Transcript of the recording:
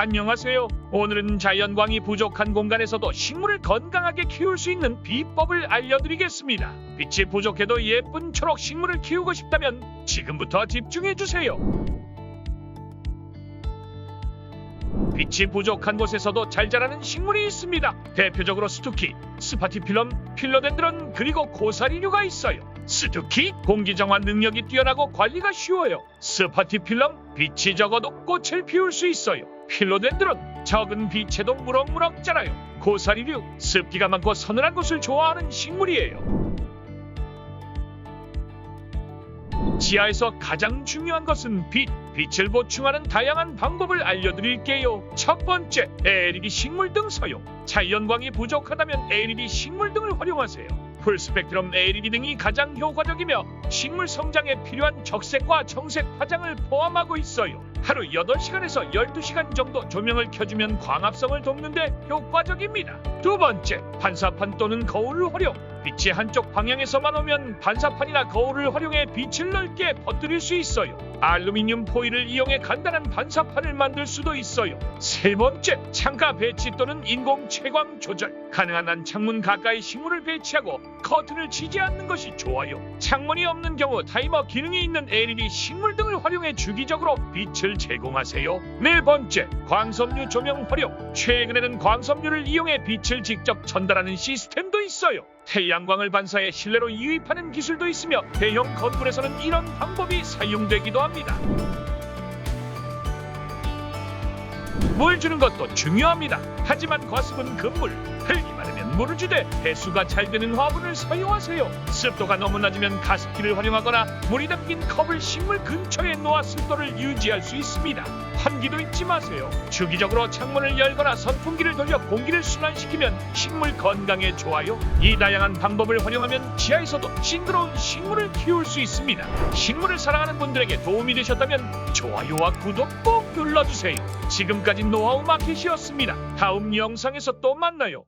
안녕하세요. 오늘은 자연광이 부족한 공간에서도 식물을 건강하게 키울 수 있는 비법을 알려드리겠습니다. 빛이 부족해도 예쁜 초록 식물을 키우고 싶다면 지금부터 집중해 주세요. 빛이 부족한 곳에서도 잘 자라는 식물이 있습니다. 대표적으로 스투키, 스파티필럼, 필로덴드론 그리고 고사리류가 있어요. 스투키 공기 정화 능력이 뛰어나고 관리가 쉬워요. 스파티필럼 빛이 적어도 꽃을 피울 수 있어요. 필로덴드론 적은 빛에도 무럭무럭 자라요. 고사리류 습기가 많고 서늘한 곳을 좋아하는 식물이에요. 지하에서 가장 중요한 것은 빛. 빛을 보충하는 다양한 방법을 알려드릴게요. 첫 번째, LED 식물등 사용. 자연광이 부족하다면 LED 식물등을 활용하세요. 풀스펙트럼 LED 등이 가장 효과적이며 식물 성장에 필요한 적색과 정색 화장을 포함하고 있어요. 하루 8시간에서 12시간 정도 조명을 켜주면 광합성을 돕는데 효과적입니다. 두 번째, 반사판 또는 거울을 활용. 빛이 한쪽 방향에서만 오면 반사판이나 거울을 활용해 빛을 넓게 퍼뜨릴 수 있어요. 알루미늄 포일을 이용해 간단한 반사판을 만들 수도 있어요. 세 번째, 창가 배치 또는 인공 채광 조절. 가능한 한 창문 가까이 식물을 배치하고 커튼을 치지 않는 것이 좋아요. 창문이 없는 경우 타이머 기능이 있는 LED 식물 등을 활용해 주기적으로 빛을 제공하세요. 네 번째, 광섬유 조명 활용. 최근에는 광섬유를 이용해 빛을 직접 전달하는 시스템도 있어요. 태양광을 반사해 실내로 유입하는 기술도 있으며 대형 건물에서는 이런 방법이 사용되기도 합니다. 물 주는 것도 중요합니다. 하지만 과습은 금물, 흙 물을 주되 배수가 잘 되는 화분을 사용하세요. 습도가 너무 낮으면 가습기를 활용하거나 물이 담긴 컵을 식물 근처에 놓아 습도를 유지할 수 있습니다. 환기도 잊지 마세요. 주기적으로 창문을 열거나 선풍기를 돌려 공기를 순환시키면 식물 건강에 좋아요. 이 다양한 방법을 활용하면 지하에서도 싱그러운 식물을 키울 수 있습니다. 식물을 사랑하는 분들에게 도움이 되셨다면 좋아요와 구독 꼭 눌러주세요. 지금까지 노하우 마켓이었습니다. 다음 영상에서 또 만나요.